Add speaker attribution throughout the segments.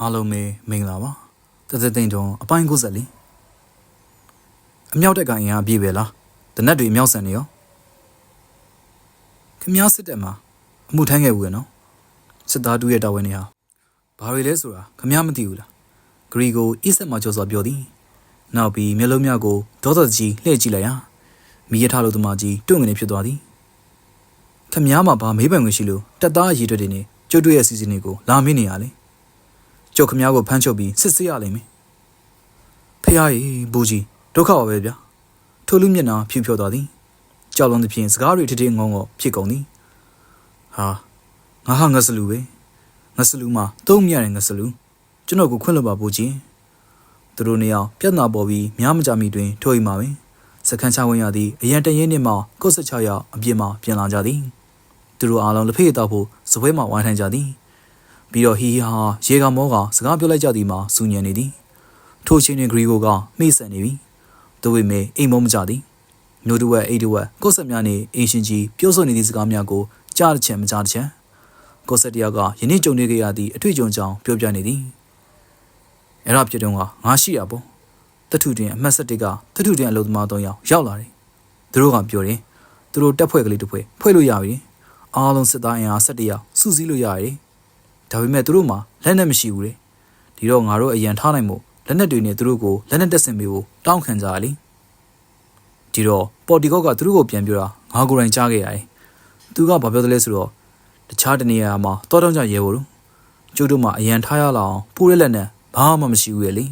Speaker 1: အားလုံးပဲမင်္ဂလာပါတသက်သိန်းတုံအပိုင်း94အမြောက်တက်ကအင်အားအပြည့်ပဲလားတနက်တွေအမြောက်ဆန်နေရောခမည်းစစ်တက်မှာအမှုထမ်းခဲ့ဘူးရနော်စစ်သားတူရဲ့တာဝန်တွေဟာဘာတွေလဲဆိုတာခမည်းမသိဘူးလားဂရီကိုအစ်ဆက်မှာကြော်စွာပြောသည်နောက်ပြီးမျက်လုံးများကိုဒေါသကြီးလှည့်ကြည့်လိုက်ရာမိရထားလို့တမကြီးတွန့်ငနေဖြစ်သွားသည်ခမည်းမှာဘာမေးပန်ခွင့်ရှိလို့တက်သားအရေးတွေနေကျုပ်တို့ရဲ့စီစဉ်တွေကိုလာမင်းနေရလဲ ကျုပ်ခမ ्या ကိုဖမ်းချုပ်ပြီးစစ်ဆေးရလိမ့်မယ်။ဖះရေဘူကြီးဒုက္ခပါပဲဗျာ။ထိုလူမျက်နှာဖြူဖြောသွားသည်။ကြောက်လွန်သဖြင့်စကားတွေထထငုံငေါဖြစ်ကုန်သည်။ဟာငါဟာငါစလူပဲ။ငါစလူမှာတုံးမြရတဲ့ငါစလူကျွန်တော်ကိုခွင့်လွှတ်ပါဘူကြီး။သူတို့နှစ်ယောက်ပြဿနာပေါ်ပြီးများမကြမီတွင်ထိုအိမ်မှာပင်စခန်းချဝင်ရသည့်အရန်တရင်နှင့်မှ96ရောက်အပြစ်မှပြန်လာကြသည်။သူတို့အားလုံးလက်ဖေးတောက်ဖို့စပွဲမှဝိုင်းထိုင်ကြသည်။ ပြီးတော့ဟီဟီဟာရေကမောကစကားပြောလိုက်ကြသည်မှာစူညံနေသည်ထိုချိန်တွင်ဂရီကိုကမိဆန်နေပြီသူဝိမေအိမ်မောမကြသည်နိုဒူဝက်အိတ်ဒူဝက်ကိုဆက်များနေအင်ရှင်ကြီးပြောဆိုနေသည့်စကားများကိုကြားတစ်ချက်မကြားတစ်ချက်ကိုဆက်တယောက်ကယနေ့ကြုံနေကြရသည့်အတွေ့အကြုံကြောင့်ပြောပြနေသည်အဲ့တော့ဖြစ်တော့ကငါရှိရပေါ့တထုတွင်အမှတ်ဆက်တစ်ကတထုတွင်အလုပ်သမား၃ယောက်ရောက်လာတယ်သူတို့ကပြောတယ်သူတို့တက်ဖွဲ့ကလေးတစ်ဖွဲ့ဖွဲ့လို့ရပြီအားလုံးစစ်သားအင်အား၁၁ယောက်စုစည်းလို့ရတယ် ဒါပေမဲ့သူတို့မှာလက်နက်မရှိဘူးလေဒီတော့ငါတို့အရန်ထားနိုင်မို့လက်နက်တွေနဲ့သူတို့ကိုလက်နက်တက်ဆင်ပေးဖို့တောင်းခံကြရလေဒီတော့ပေါ်တီကောက်ကသူတို့ကိုပြန်ပြောတာငါကိုယ်တိုင်ကြားခဲ့ရတယ်သူကဘာပြောတယ်လဲဆိုတော့တခြားတနေရာမှာတောတောင်းကြရဲဖို့လို့ကျုပ်တို့မှာအရန်ထားရလောက်အောင်ပိုးရဲလက်နက်ဘာမှမရှိဘူးရဲ့လေ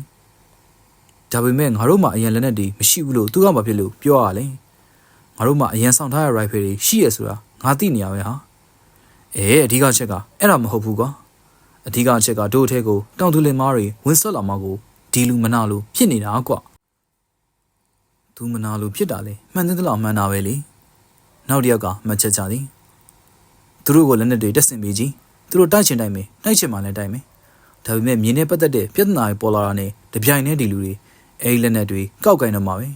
Speaker 1: ဒါပေမဲ့ငါတို့မှာအရန်လက်နက်တွေမရှိဘူးလို့သူကဘာဖြစ်လို့ပြောရလဲငါတို့မှာအရန်ဆောင်ထားရ rifle တွေရှိရဆိုတာငါသိနေရပဲဟာအဲအဓိကချက်ကအဲ့ဒါမဟုတ်ဘူးကွာ အဓိကအချက်ကတို့အထက်ကိုတောင်သူလင်မားတွေဝင်ဆွတ်လာမှကိုဒီလူမနာလို့ဖြစ်နေတာကွသူမနာလို့ဖြစ်တာလေမှန်တဲ့လောက်မှန်တာပဲလေနောက်တစ်ယောက်ကမှတ်ချက်ကြသည်သူတို့ကိုလက်နက်တွေတက်ဆင်ပေးကြည့်သူတို့တိုက်ချင်တိုက်မယ်တိုက်ချင်မှလည်းတိုက်မယ်ဒါပေမဲ့မြင်းနဲ့ပတ်သက်တဲ့ပြဿနာတွေပေါ်လာတာနဲ့တပြိုင်တည်းဒီလူတွေအဲဒီလက်နက်တွေကောက်ကင်တော့မှာပဲ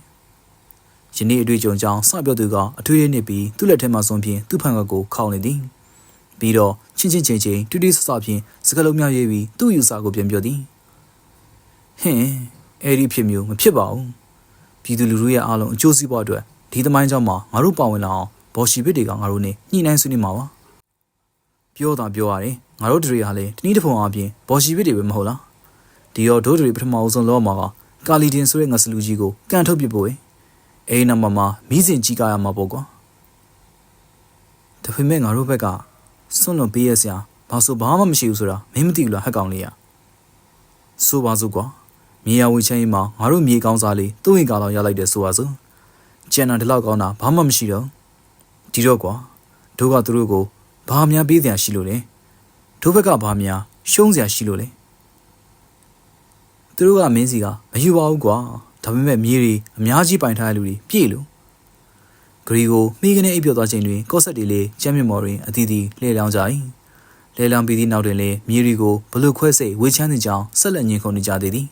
Speaker 1: ယနေ့အတွေ့အကြုံကြောင့်စပြောသူကအထွေးရနေပြီးသူ့လက်ထဲမှာဆုံးဖြင့်သူ့ဖန်ကကိုခေါင်းနေသည်ပြီးတော့ ချင်းချင်းချင်းချင်းတူတူဆဆဖြင့်စကလုံးများရေးပြီးသူ့ယူဆကိုပြန်ပြောသည်ဟင်အဲ့ဒီဖြစ်မျိုးမဖြစ်ပါဘူးပြည်သူလူထုရဲ့အားလုံးအကျိုးစီးပွားအတွက်ဒီသမိုင်းကြောင့်မှငါတို့ပါဝင်လာအောင်ဘော်ရှီဘစ်တွေကငါတို့နဲ့ညှိနှိုင်းဆွေးနွေးမှာပါပြောတာပြောရတယ်ငါတို့တွေဟာလေတနည်းတစ်ပုံအပြင်ဘော်ရှီဘစ်တွေပဲမဟုတ်လားဒီတော့တို့တွေပထမအဆုံးလောမှာကကာလီတင်ဆိုတဲ့ငါစလူကြီးကိုကန်ထုတ်ပစ်ဖို့ပဲအဲ့ဒီနောက်မှာမီးစင်ကြီးကားရမှာပေါ့ကွာဒါပေမဲ့ငါတို့ဘက်က စွန့်လွန်ပေးရစရာဘာဆိုဘာမှမရှိဘူးဆိုတာမင်းမသိဘူးလားဟက်ကောင်လေးอ่ะဆိုပါစို့ကွာမြေယာဝေချမ်းကြီးမှာငါတို့မြေကောင်းစားလေးသူ့ရင်ကားတော့ရလိုက်တယ်ဆိုပါစို့ကျန်တာဒီလောက်ကောင်းတာဘာမှမရှိတော့ဒီတော့ကွာတို့ကသူတို့ကိုဘာများပေးစရာရှိလို့လဲတို့ဘက်ကဘာများရှုံးစရာရှိလို့လဲသူတို့ကမင်းစီကမယူပါဘူးကွာဒါပေမဲ့မြေတွေအများကြီးပိုင်ထားတဲ့လူတွေပြည့်လို့ ဂရီကိုမိကနေအိပ်ပျော်သွားချိန်တွင်ကော့ဆက်တီလေးကျမ်းမြမော်တွင်အသီးသီးလှည့်လောင်ကြ၏လှည့်လောင်ပြီးသည့်နောက်တွင်လည်းမြေရီကိုဘလုခွဲစိတ်ဝေချမ်းသည့်ကြောင်းဆက်လက်ညှင်ခုန်နေကြသေးသည်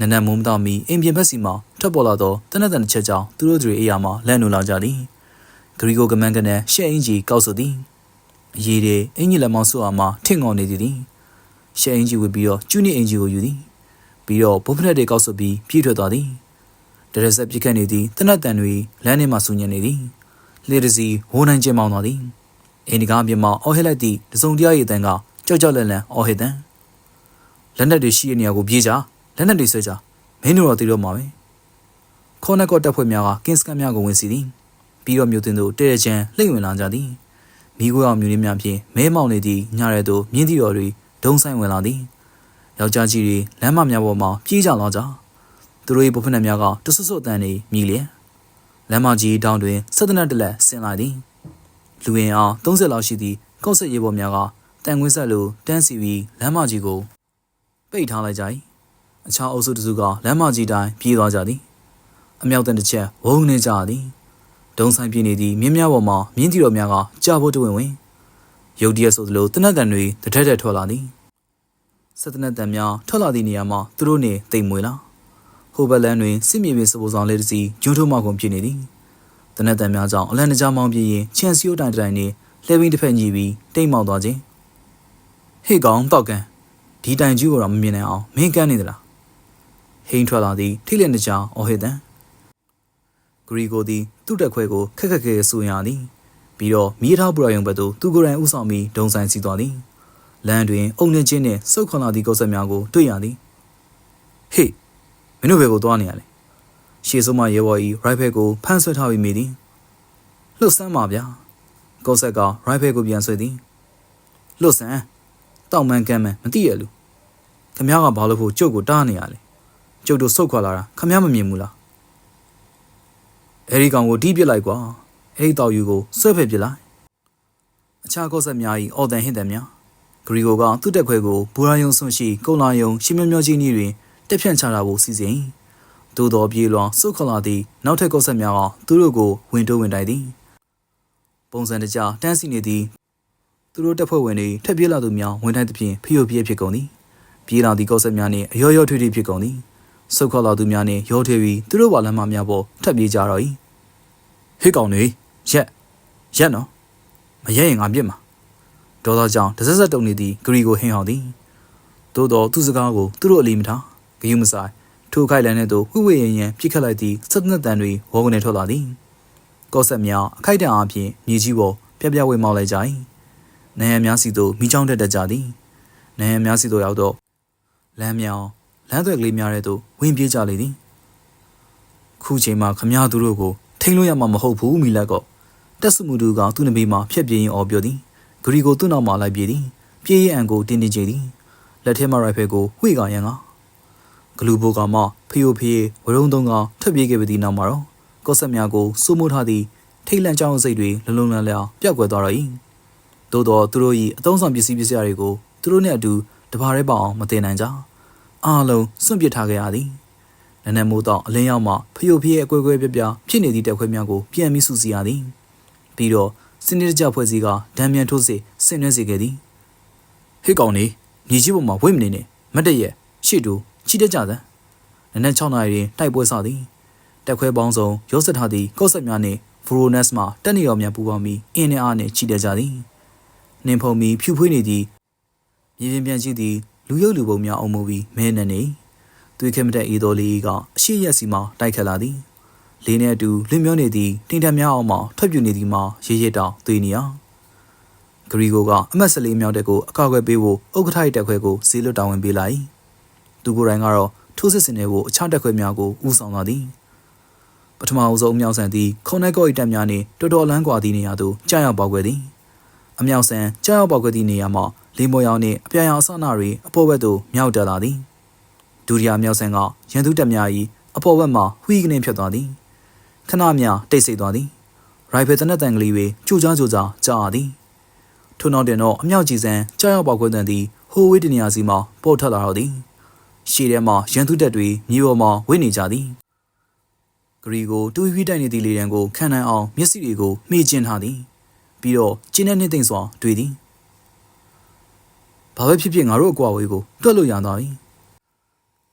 Speaker 1: နနက်မိုးမတော်မီအိမ်ပြင်ဘက်စီမှထွက်ပေါ်လာသောတနက်တန်တစ်ချက်ကြောင့်သူတို့တွေအိယာမှလန့်နိုလာကြသည်ဂရီကိုကမန်းကနေရှက်အင်ကြီးကောက်ဆိုသည်အရေးတဲ့အင်ကြီးလက်မောင်းဆွအားမှထင့်ငေါ်နေသည်ရှက်အင်ကြီးဝစ်ပြီးတော့ကျူနီအင်ကြီးကိုယူသည်ပြီးတော့ဘုံဖရက်တွေကောက်ဆိုပြီးပြေးထွက်သွားသည် ဒရက်ဆက်ပြစ်ခတ်နေသည်တနတ်တန်တွေလမ်းထဲမှဆူညံနေသည်လေတစီဝိုးနိုင်ကျင်းမောင်းသွားသည်အင်းဒီကားပြင်မှာအော်ဟစ်လိုက်သည့်တစုံတရာရဲ့တန်ကကြောက်ကြောက်လန့်လန့်အော်ဟစ်တန်လက်နက်တွေရှိတဲ့နေရာကိုပြေးကြလက်နက်တွေဆွဲကြမင်းတို့တော့သိတော့မှာပဲခေါနက်ကော့တက်ဖွဲ့များကကင်းစကန်များကိုဝင်စီသည်ပြီးတော့မြို့တင်တို့တဲရချမ်းလှိမ့်ဝင်လာကြသည်မိခိုးအောင်မြို့လေးများဖြင့်မဲမောင်နေသည့်ညရဲသို့မြင်းတီတော်တွေဒုံဆိုင်ဝင်လာသည်ယောက်ျားကြီးတွေလမ်းမများပေါ်မှာပြေးကြလာကြ သူတို့၏ပုဖက်နှက်များကတဆွတ်ဆွတ်အတန်နေမြည်လျက်လမ်းမကြီးတောင်တွင်ဆက်တနက်တလက်ဆင်းလာသည်လူရင်အား30လောက်ရှိသည့်ကောက်ဆက်ရေပေါ်များကတန်ခွင်းဆက်လိုတန်းစီပြီးလမ်းမကြီးကိုပိတ်ထားလိုက်ကြ၏အခြားအုပ်စုတစ်စုကလမ်းမကြီးတိုင်းပြေးသွားကြသည်အမြောက်တန်တစ်ချက်ဝုန်းနေကြသည်ဒုံဆိုင်ပြင်းနေသည့်မြင်းများပေါ်မှမြင်းတီတော်များကကြာဖို့တဝင်ဝင်ရုတ်တရက်ဆိုသလိုတနက်တန်တွေတထက်ထက်ထွက်လာသည်ဆက်တနက်တန်များထွက်လာသည့်နေရာမှာသူတို့နှင့်တိမ်မွေလာ ဟိုဘက်လန်းတွင်စစ်မြေပြင်စပူဆောင်လေးတစ်စီးဂျွန်းထိုးမောက်ကုန်ဖြစ်နေသည်။တနက်တန်များကြောင့်အလန်တကြားမောင်းပြင်းရင်ချန်စီယိုတိုင်တိုင်နှင့်လှဲဘင်းတစ်ဖက်ညီပြီးတိမ်မောက်သွားခြင်း။ဟေ့ကောင်တောက်ကန်ဒီတိုင်ကြီးကိုတော့မမြင်နိုင်အောင်မင်းကန်းနေသလားဟိန်းထွက်လာသည်ထိလက်နှကြောင်အော်ဟစ်တန်ဂရီကိုသည်သူ့တက်ခွဲကိုခက်ခက်ခဲခဲဆူရသည်ပြီးတော့မိထားပူရယုံဘက်သို့သူကိုယ်တိုင်ဥဆောင်ပြီးဒုံဆိုင်စီသွားသည်လမ်းတွင်အုံနေချင်းနှင့်စုတ်ခွန်လာသည့်ကောက်ဆက်များကိုတွေ့ရသည်ဟေး မင်းတို့ဘယ်ကိုသွားနေရလဲရှေ့ဆုံးမရဲဘော်ဤရိုက်ဖယ်ကိုဖမ်းဆွဲထားပြီးမိသည်လှုပ်ဆန်းပါဗျာကောက်ဆက်ကရိုက်ဖယ်ကိုပြန်ဆွဲသည်လှုပ်ဆန်းတောက်မှန်ကမ်းမှန်မသိရလူခမ ्या ကဘာလို့ဖို့ကျုပ်ကိုတားနေရလဲကျုပ်တို့စုတ်ခွာလာတာခမ ्या မမြင်ဘူးလားအဲဒီကောင်ကိုတီးပစ်လိုက်ကွာအဲဒီတောက်ယူကိုဆွဲဖယ်ပစ်လိုက်အခြားကောက်ဆက်များဤအော်တန်ဟစ်တယ်များဂရီကိုကသူ့တက်ခွဲကိုဘူရာယုံဆွန့်ရှိကုံလာယုံရှင်းမြမျောကြီးနီးတွင် တက်ဖြန့်ချတာကိုစီစဉ်သို့တော်ပြေလွန်စုတ်ခလာသည့်နောက်ထပ်ကောက်ဆက်များကသူတို့ကိုဝင်တိုးဝင်တိုက်သည်ပုံစံတကြတန်းစီနေသည်သူတို့တပ်ဖွဲ့ဝင်တွေထက်ပြေးလာသူများဝင်တိုက်သဖြင့်ဖျို့ပြေးဖြစ်ကုန်သည်ပြေးလာသည့်ကောက်ဆက်များနှင့်အရောရောထွေးထွေးဖြစ်ကုန်သည်စုတ်ခလာသူများနှင့်ရောထွေးပြီးသူတို့ဘာလမ်းမများပေါ်ထပ်ပြေးကြတော့၏ဟစ်ကောင်တွေရက်ရက်နော်မရက်ရင်ငါပြစ်မှာဒေါသကြောင့်တစက်စက်တုံနေသည့်ဂရီကိုဟင်းဟောင်းသည်သို့တော်သူစကားကိုသူတို့အလီမထား ဂယုမဆိုင်ထိုခိုက်လန်တဲ့သို့ဝိဝေရန်ရန်ပြစ်ခတ်လိုက်သည့်စက်နက်တန်တွေဝေါကနေထွက်လာသည်ကော့ဆက်များအခိုက်တန်အားဖြင့်မြေကြီးပေါ်ပြပြဝေမောက်လိုက်ကြ၏နယံများစီသို့မိချောင်းတက်တက်ကြသည်နယံများစီသို့ရောက်တော့လမ်းမြောင်လမ်းသွဲကလေးများတဲ့သို့ဝင်ပြေးကြလေသည်ခုချိန်မှာခမည်းသူတို့ကိုထိန်လို့ရမှာမဟုတ်ဘူးမိလက်ကတက်စုမှုသူကသူ့နဘေးမှာဖြက်ပြင်းရင်အော်ပြောသည်ဂရီကိုသူ့နောက်မှာလိုက်ပြေးသည်ပြေးရင်အန်ကိုတင်းတင်းကျသည်လက်ထဲမှာရိုက်ဖယ်ကိုဝှေ့ကရန်က ဂလူဘိုကမှဖီယိုဖီဝရုံသုံးကထွက်ပြေးခဲ့ပြီနောက်မှာတော့ကော့ဆက်များကိုစိုးမိုးထားသည့်ထိတ်လန့်ကြောင်းစိတ်တွေလုံလုံလည်လည်ပျောက်ကွယ်သွားတော့၏သို့တော့သူတို့၏အသုံးဆောင်ပစ္စည်းပစ္စည်းတွေကိုသူတို့နှင့်အတူတပါးရဲပေါအောင်မတင်နိုင်ကြအားလုံးစွန့်ပစ်ထားခဲ့ရသည်နည်းနည်းမိုးတော့အလင်းရောက်မှဖျို့ဖျဲအကွဲကွဲပြပြဖြစ်နေသည့်တက်ခွဲများကိုပြန်ပြီးစုစည်းရသည်ပြီးတော့စနစ်တကျဖွဲ့စည်းကဒံမြန်ထိုးစေဆင်နွှဲစေခဲ့သည်ဟေ့ကောင်နေညီကြီးပေါ်မှာဝိတ်မနေနဲ့မတ်တရက်ရှေ့တူ ချီတက်ကြသံနနက်6နာရီတွင်တိုက်ပွဲစသည်တက်ခွဲပေါင်းစုံရုပ်ဆက်ထားသည့်ကော့ဆက်များနှင့်ဖရိုနက်စ်မှတက်နေတော်များပူပေါင်းပြီးအင်းနဲ့အားနှင့်ချီတက်ကြသည်နင်ဖုံမီဖြူဖွေးနေသည့်မြေပြင်ပြန်ရှိသည့်လူရုပ်လူပုံများအုံမူပြီးမဲနေနေသွေးခဲမတက်အေးတော်လေးကအရှိရက်စီမှတိုက်ခတ်လာသည်လေးနဲ့အတူလင်းမျောနေသည့်တင်ထက်များအောင်မှထွက်ပြနေသည်မှာရေရစ်တောင်သွေးနေအောင်ဂရီကိုကအမတ်စလေးမြောက်တဲ့ကိုအကောက်ွယ်ပေးဖို့ဥက္ကဋ္ဌရဲ့တက်ခွဲကိုဈေးလွတ်တောင်းဝင်ပေးလိုက် သူကိုယ်တိုင်ကတော့ထိုးစစ်စင်တွေကိုအခြားတက်ခွဲများကိုဦးဆောင်လာသည်ပထမအဆုံးအမြောက်ဆန်သည်ခုံနဲ့ကော့၏တက်များနှင့်တော်တော်လန်းကွာသည့်နေရာသို့ကြာရောက်ပေါက်ွယ်သည်အမြောက်ဆန်ကြာရောက်ပေါက်ွယ်သည့်နေရာမှာလင်းမော်ရောင်နှင့်အပြာရောင်အစနာတွေအပေါ်ဘက်သို့မြောက်တက်လာသည်ဒုတိယမြောက်ဆန်ကရန်သူတက်များ၏အပေါ်ဘက်မှဝှီးကနေဖြတ်သွားသည်ခဏမြတိတ်ဆိတ်သွားသည်ရိုင်ဖယ်တနက်တန်ကလေးတွေကြိုကြားကြိုကြားကြာသည်ထို့နောက်တင်တော့အမြောက်ကြီးစံကြာရောက်ပေါက်ကွဲတဲ့သည်ဟိုဝေးတနေရာစီမှပေါ်ထွက်လာတော့သည် ရှေ့ထဲမှာရန်သူတက်တွေမြေပေါ်မှာဝိနေကြသည်ဂရီကိုတူဝီတိုက်နေသည့်လေတံကိုခံနိုင်အောင်မျက်စိတွေကိုမှီကျင်ထားသည် ပြီးတော့ကျင်းတဲ့နှိမ့်သိမ့်စွာတွေ့သည်ဘာပဲဖြစ်ဖြစ်ငါတို့အကွာဝေးကိုတွက်လို့ရသွားပြီ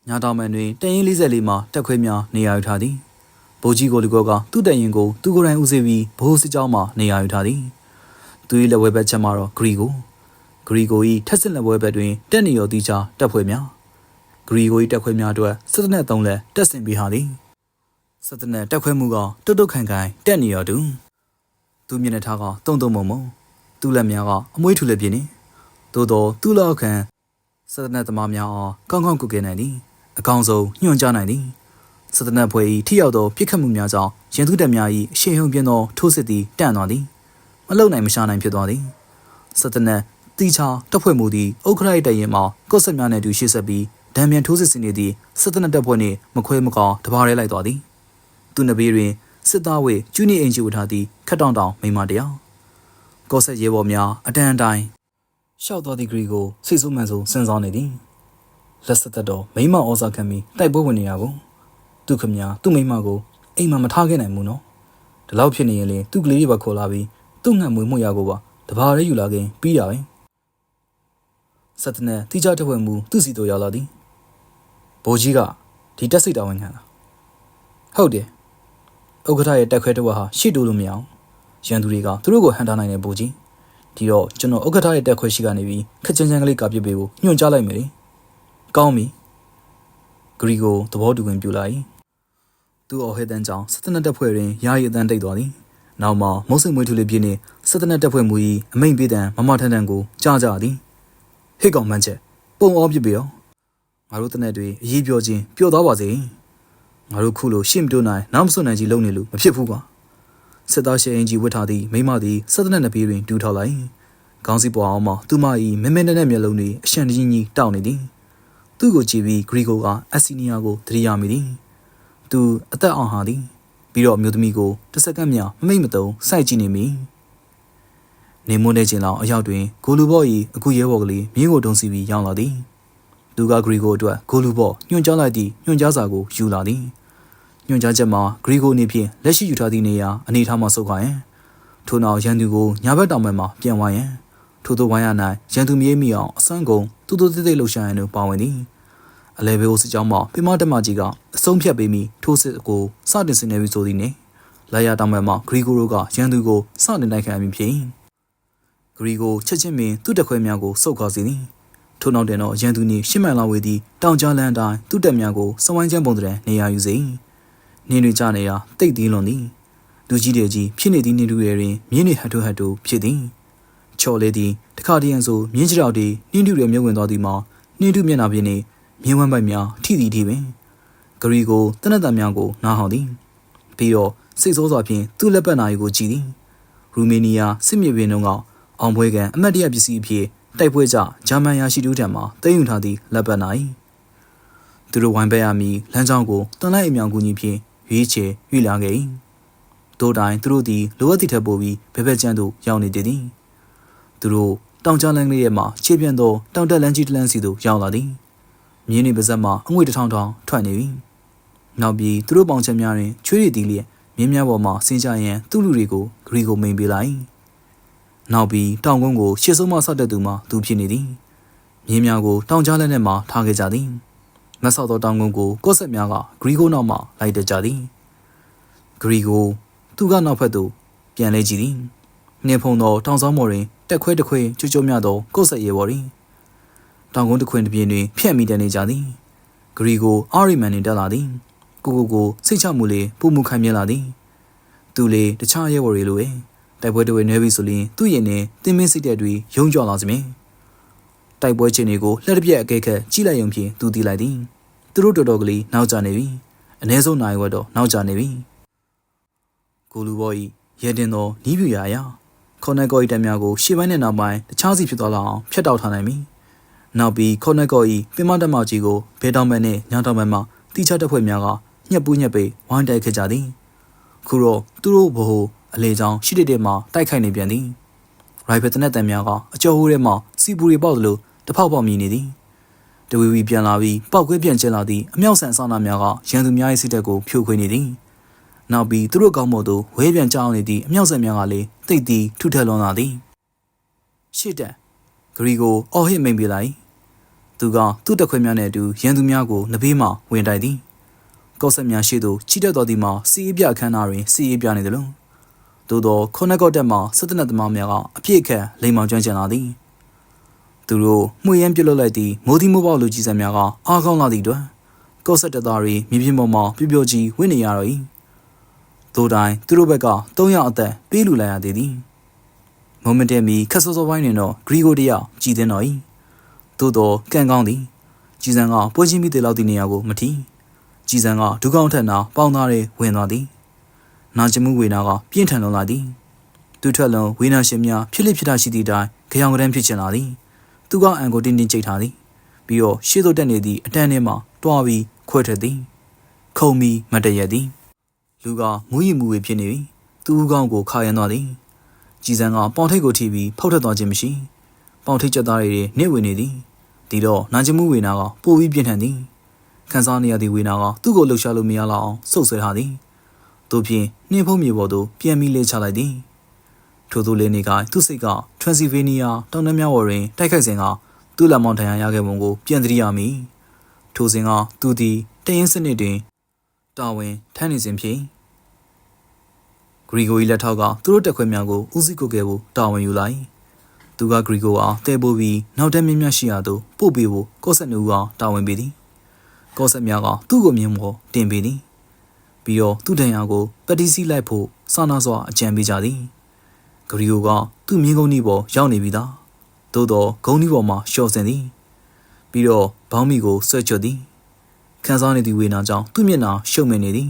Speaker 1: ညတောင်မှန်တွင်တရင်44မှာတက်ခွဲများနေရာယူထားသည်ဗိုလ်ကြီးကိုလူကောကသူ့တရင်ကိုသူကိုယ်တိုင်ဦးစီးပြီးဘိုးစစ်ကြောင်းမှနေရာယူထားသည်သူ၏လက်ဝဲဘက်ချက်မှာတော့ဂရီကိုဂရီကို၏ထက်စစ်လက်ဝဲဘက်တွင်တက်နေရောတီချာတက်ဖွဲ့များ ဂရီကို၏တက်ခွဲများအတွက်စစ်တနက်သုံးလက်တက်ဆင်ပေးဟာသည်စစ်တနက်တက်ခွဲမှုကတုတ်တုတ်ခိုင်ခိုင်တက်နေရောသူသူမျက်နှာထားကတုံတုံမုံမုံသူ့လက်များကအမွှေးထူလက်ပြင်းနေသို့တော့သူ့လောက်ခံစစ်တနက်သမားများအားကောင်းကောင်းကုကဲနိုင်သည်အကောင်ဆုံးညွှန်ကြားနိုင်သည်စစ်တနက်ဖွဲ၏ထိရောက်သောပြစ်ခတ်မှုများကြောင့်ရန်သူတပ်များ၏အရှိန်ဟုန်ပြင်းသောထိုးစစ်သည်တန့်သွားသည်မလုံနိုင်မရှာနိုင်ဖြစ်သွားသည်စစ်တနက်တီချာတပ်ဖွဲ့မှုသည်ဥက္ခရိုက်တရင်မှကော့ဆက်များနှင့်အတူရှေ့ဆက်ပြီး ဒံမြန်ထိုးစစ်ဆင်နေသည့်စစ်တနက်တပ်ဖွဲ့နှင့်မခွဲမကောင်တပါးရဲလိုက်သွားသည်သူနဘေးတွင်စစ်သားဝေကျူနီအင်ဂျီဝထားသည့်ခက်တောင်တောင်မိမတယောက်ကော့ဆက်ရဲဘော်များအတန်အတိုင်းရှောက်တော်သည့်ဂရီကိုစိတ်ဆိုးမှန်ဆိုးစဉ်းစားနေသည်လက်ဆက်သက်တော်မိမဩဇာခံပြီးတိုက်ပွဲဝင်နေရကိုသူခမညာသူ့မိမကိုအိမ်မှာမထားခဲ့နိုင်ဘူးနော်ဒီလောက်ဖြစ်နေရင်လေသူ့ကလေးတွေပါခေါ်လာပြီးသူ့ငှက်မွေးမှုရကိုပါတဘာရဲယူလာခင်ပြီးတာပဲစက်တနက်တိကျတဝဲမှုသူ့စီတို့ရောက်လာသည် ဘိုးကြီးကဒီတက်စိတ်တော်ဝင်ခံလားဟုတ်တယ်ဥက္ကဋ္ဌရဲ့တက်ခွဲတော့ဟာရှေ့တိုးလို့မရအောင်ရန်သူတွေကသူတို့ကိုဟန်ထားနိုင်တဲ့ဘိုးကြီးဒီတော့ကျွန်တော်ဥက္ကဋ္ဌရဲ့တက်ခွဲရှိကနေပြီးခက်ချင်ချင်ကလေးကပြစ်ပေးဖို့ညွှန်ကြားလိုက်မယ်လေကောင်းပြီဂရီကိုသဘောတူဝင်ပြလိုက်သူ့အော်ဟဲတန်ကြောင့်စစ်တနက်တပ်ဖွဲ့တွင်ယာယီအတန်းတိတ်သွားသည်နောက်မှမုတ်စိမ်မွေးထူလေးပြင်းနှင့်စစ်တနက်တပ်ဖွဲ့မူ၏အမိန်ပေးတံမမထန်ထန်ကိုကြားကြသည်ဟစ်ကောင်မန်းချက်ပုံအောပြစ်ပြီရော ငါတို့တနက်တွေအရေးပြောချင်းပျော့သွားပါစေငါတို့ခုလိုရှင့်မတိုးနိုင်နောက်မစွန့်နိုင်ကြီးလုံနေလို့မဖြစ်ဘူးကွာစစ်သားရှေအင်ကြီးဝတ်ထားသည့်မိမသည်စစ်တနက်နှစ်ပြေးတွင်တူထောက်လိုက်ခေါင်းစီပေါ်အောင်မှသူမ၏မဲမဲနဲ့နဲ့မျက်လုံးတွေအရှံကြီးကြီးတောက်နေသည်သူ့ကိုကြည့်ပြီးဂရီကိုကအက်ဆီနီယာကိုသတိရမိသည်သူအသက်အောင်ဟာသည်ပြီးတော့အမျိုးသမီးကိုတစ်စက္ကန့်မြမမိတ်မတုံစိုက်ကြည့်နေမိနေမွန်းတဲ့ချိန်လောက်အရောက်တွင်ဂိုလူဘော့၏အခုရဲဘော်ကလေးမြင်းကိုတုံးစီပြီးရောက်လာသည် သူကဂရီကိုအတွက်ဂိုလူဘော့ညွှန်ကြားလိုက်သည့်ညွှန်ကြားစာကိုယူလာသည်ညွှန်ကြားချက်မှာဂရီကိုအနေဖြင့်လက်ရှိယူထားသည့်နေရာအနေထားမှဆုတ်ခါရန်ထို့နောက်ရန်သူကိုညာဘက်တောင်ဘက်မှပြန်ဝိုင်းရန်ထို့သောဝိုင်းရ၌ရန်သူမြေးမိအောင်အစွမ်းကုန်တူတူတိတ်တိတ်လှုပ်ရှားရန်တို့ပါဝင်သည်အလဲဘေးစစ်ကြောင်းမှပြမတက်မကြီးကအဆုံးဖြတ်ပေးပြီးထိုးစစ်ကိုစတင်ဆင်နွှဲပြီးဆိုသည်နှင့်လာရတောင်ဘက်မှဂရီကိုရိုကရန်သူကိုစတင်တိုက်ခိုက်အမိဖြင့်ဂရီကိုချက်ချင်းပင်သူ့တက်ခွဲများကိုစုပ်ခါစီသည် ထို့နောက်တင်တော့ရန်သူနှင့်ရှစ်မိုင်လောက်ဝေးသည့်တောင်ကြားလန်တိုင်းသူ့တက်များကိုစဝိုင်းချမ်းပုံတဲ့နေရာယူစေနင်းတွေကြနေရာတိတ်သီးလွန်သည်လူကြီးတွေကြီးဖြစ်နေသည့်နေလူတွေတွင်မြင်းတွေဟတ်တုဟတ်တုဖြစ်သည်ချော်လေသည်တခါတည်းရန်ဆိုမြင်းကြတောက်သည်နှင်းတူတွေမြုပ်ဝင်သွားသည်မှာနှင်းတူမျက်နှာပြင်နှင့်မြင်းဝမ်းပိုက်များထိသည်ထိပင်ဂရီကိုတနက်တန်များကိုနားဟောင်သည်ပြီးတော့စိတ်ဆိုးစွာဖြင့်သူ့လက်ပတ်နာရီကိုကြည်သည်ရူမေနီးယားစစ်မြေပြင်တုန်းကအောင်ပွဲကန်အမတ်တရပစ္စည်းအဖြစ် တိုက်ပွဲကြဂျာမန်ယာရှိတူးထံမှသိမ်းယူထားသည့်လက်ပတ်နာရီသူတို့ဝိုင်းပက်ရမီလမ်းကြောင်းကိုတန်လိုက်အမြောင်ကူညီဖြင့်ရွေးချယ်ရွေ့လာခဲ့၏တို့တိုင်းသူတို့သည်လိုအပ်သည့်ထက်ပိုပြီးဘဲဘဲကျန်းသို့ရောက်နေသည်သူတို့တောင်ကြားလမ်းလေးရဲ့မှခြေပြန့်သောတောင်တက်လမ်းကြီးတစ်လမ်းစီသို့ရောက်လာသည်မြင်းနေပါဇက်မှအငွေတစ်ထောင်ထောင်ထွက်နေပြီနောက်ပြီးသူတို့ပေါင်ချက်များတွင်ချွေးရည်တီးလျက်မြင်းများပေါ်မှဆင်းကြရန်သူ့လူတွေကိုဂရီကိုမိန်ပေးလိုက် နောက်ပြီးတောင်ကုန်းကိုရှေ့ဆုံးမှဆောက်တဲ့သူမှသူဖြစ်နေသည်မြင်းများကိုတောင်ကြားလက်နဲ့မှထားခဲ့ကြသည်မဆောက်သောတောင်ကုန်းကိုကော့ဆက်များကဂရီကိုနောက်မှလိုက်တက်ကြသည်ဂရီကိုသူကနောက်ဖက်သို့ပြန်လဲကြည့်သည်နှင်းဖုံသောတောင်ဆောင်မော်တွင်တက်ခွဲတစ်ခွဲကျွတ်ကျွတ်မြသောကော့ဆက်ရဲပေါ်တွင်တောင်ကုန်းတစ်ခွင်တစ်ပြင်းတွင်ဖြတ်မိတန်နေကြသည်ဂရီကိုအာရီမန်နှင့်တက်လာသည်ကိုကိုကိုစိတ်ချမှုလေးပုံမှုခံမြင်လာသည်သူလေတခြားရဲဘော်တွေလိုပဲ တိုက်ပွဲတွေနွဲပြီဆိုရင်သူ့ရင်နဲ့တင်းမင်းစိတ်တဲ့တွေယုံကြွလာစမြင်တိုက်ပွဲချင်းတွေကိုလက်တစ်ပြက်အကဲခက်ကြီးလိုက်ရုံဖြင့်သူတီးလိုက်သည်သူတို့တော်တော်ကလေးနောက်ကျနေပြီအ ਨੇ ဆုံးနိုင်ဝက်တော့နောက်ကျနေပြီကိုလူဘော်ဤရဲတင်သောနီးပြူရာရာခေါ်နက်ကောဤတက်များကိုရှေ့ပိုင်းနဲ့နောက်ပိုင်းတခြားစီဖြစ်သွားလောက်အောင်ဖျက်တောက်ထားနိုင်ပြီနောက်ပြီးခေါ်နက်ကောဤပင်မတက်မကြီးကိုဘဲတောင်ဘက်နဲ့ညောင်တောင်ဘက်မှတိချတပ်ဖွဲ့များကညက်ပူးညက်ပေဝိုင်းတိုက်ခဲ့ကြသည်ခုတော့သူတို့ဘ ਹੁ အလေချောင်းရှိတဲ့တဲ့မှာတိုက်ခိုက်နေပြန်သည်ရိုင်ဖယ်တနက်တန်များကအကျော်ဟိုးထဲမှာစီပူတွေပေါက်သလိုတဖောက်ပေါက်မြည်နေသည်တဝီဝီပြန်လာပြီးပောက်ကွဲပြန်ကျလာသည့်အမြောက်ဆန်ဆနာများကရန်သူများ၏စိတ်တက်ကိုဖြိုခွင်းနေသည်နောက်ပြီးသူတို့ကောင်းမို့သို့ဝဲပြန်ကြောင်းနေသည့်အမြောက်ဆန်များကလည်းတိတ်တီထုထက်လွန်လာသည်ရှစ်တက်ဂရီကိုအော်ဟစ်မိန်ပြလိုက်သူကသူ့တက်ခွဲများနဲ့အတူရန်သူများကိုနဘေးမှဝင်တိုက်သည်ကော့ဆက်များရှိသို့ချီတက်တော်သည်မှာစီးအပြအခမ်းအနားတွင်စီးအပြနေသလို သို့သောခုနှစ်ကော့တက်မှစစ်တနက်သမားများကအပြည့်အခက်လိမ်မောင်ကျွမ်းကျင်လာသည်သူတို့မှုရမ်းပြုတ်လွတ်လိုက်သည့်မိုးသီးမိုးပေါလူကြီးစံများကအားကောင်းလာသည့်အတွက်ကော့ဆက်တက်သားတွေမြေပြင်ပေါ်မှာပြပြကြီးဝင့်နေရတော့၏သို့တိုင်းသူတို့ဘက်က300အသက်ပေးလူလိုက်ရသေးသည်မုံမတဲမီခက်စောစောပိုင်းတွင်တော့ဂရီဂိုတယောက်ကြည်တင်တော်၏သို့တော့ကံကောင်းသည်ကြည်စံကပွဲချင်းမိတဲ့လောက်သည့်နေရာကိုမထီကြည်စံကဒုကောင်းထက်နာပေါင်းသားတွေဝင်သွားသည် နာကျမှုဝေနာကပြင်းထန်လွန်လာသည်သူထွက်လွန်ဝေနာရှင်များဖြစ်လိဖြစ်တာရှိသည့်တိုင်ကြောင်ကရန်ဖြစ်ချင်လာသည်သူကအံကိုတင်းတင်းကြိတ်ထားသည်ပြီးတော့ရှေ့သို့တက်နေသည့်အတန်းထဲမှတွားပြီးခွဲထွက်သည်ခုံမီမတရက်သည်လူကမူးရီမူဝေဖြစ်နေပြီသူ့ကောင်းကိုခါရန်သွားသည်ကြည်စံကပေါင်ထိတ်ကိုထိပြီးဖောက်ထွက်သွားခြင်းမရှိပေါင်ထိတ်ချက်သားတွေနေဝင်နေသည်ဒီတော့နာကျမှုဝေနာကပိုပြီးပြင်းထန်သည်ခန်းစားနေရသည့်ဝေနာကသူ့ကိုလှုပ်ရှားလို့မရလောက်အောင်စုပ်ဆွဲထားသည် တို့ဖြင့်နှင်းဖုံးမြေပေါ်သို့ပြန်ပြီးလဲချလိုက်သည်ထို့သောလေနေကသူ့စိတ်ကထရန်စီဗေးနီးယားတောင်တန်းများဝတွင်တိုက်ခိုက်စဉ်ကသူ့လက်မောင်းထရန်ရခဲ့ပုံကိုပြန်သိရမည်ထိုစဉ်ကသူသည်တရင်စနစ်တွင်တာဝန်ထမ်းနေစဉ်ဖြစ်ဂရီဂို၏လက်ထောက်ကသူတို့တက်ခွဲများကိုဦးစီးကိုကဲကိုတာဝန်ယူလိုက်သူကဂရီကိုအားတဲပိုးပြီးနောက်တက်မြင့်မြတ်ရှိရာသို့ပို့ပေးဖို့ကော့ဆက်နူအားတာဝန်ပေးသည်ကော့ဆက်များကသူ့ကိုမြင်မောတင်ပေးသည် ပြီးတော့သူ့တန်ရာကိုပက်တီစီလိုက်ဖို့စာနာစွာအကြံပေးကြသည်ဂရီကိုကသူ့မြင်းကုန်းကြီးပေါ်ရောက်နေပြီသားသို့တော့ဂုံကြီးပေါ်မှာလျှော့စင်သည်ပြီးတော့ဘောင်းမီကိုဆွဲချွတ်သည်ခန်းစားနေသည့်ဝေနာကြောင့်သူ့မျက်နှာရှုံမင်နေသည်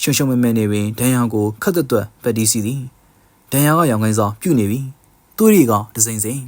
Speaker 1: ရှုံရှုံမဲမဲနေပင်ဒန်ယာကိုခတ်သက်သွက်ပက်တီစီသည်ဒန်ယာကရောင်ကိုင်းစားပြုတ်နေပြီသူ့ရီကဒစိမ့်စိမ့်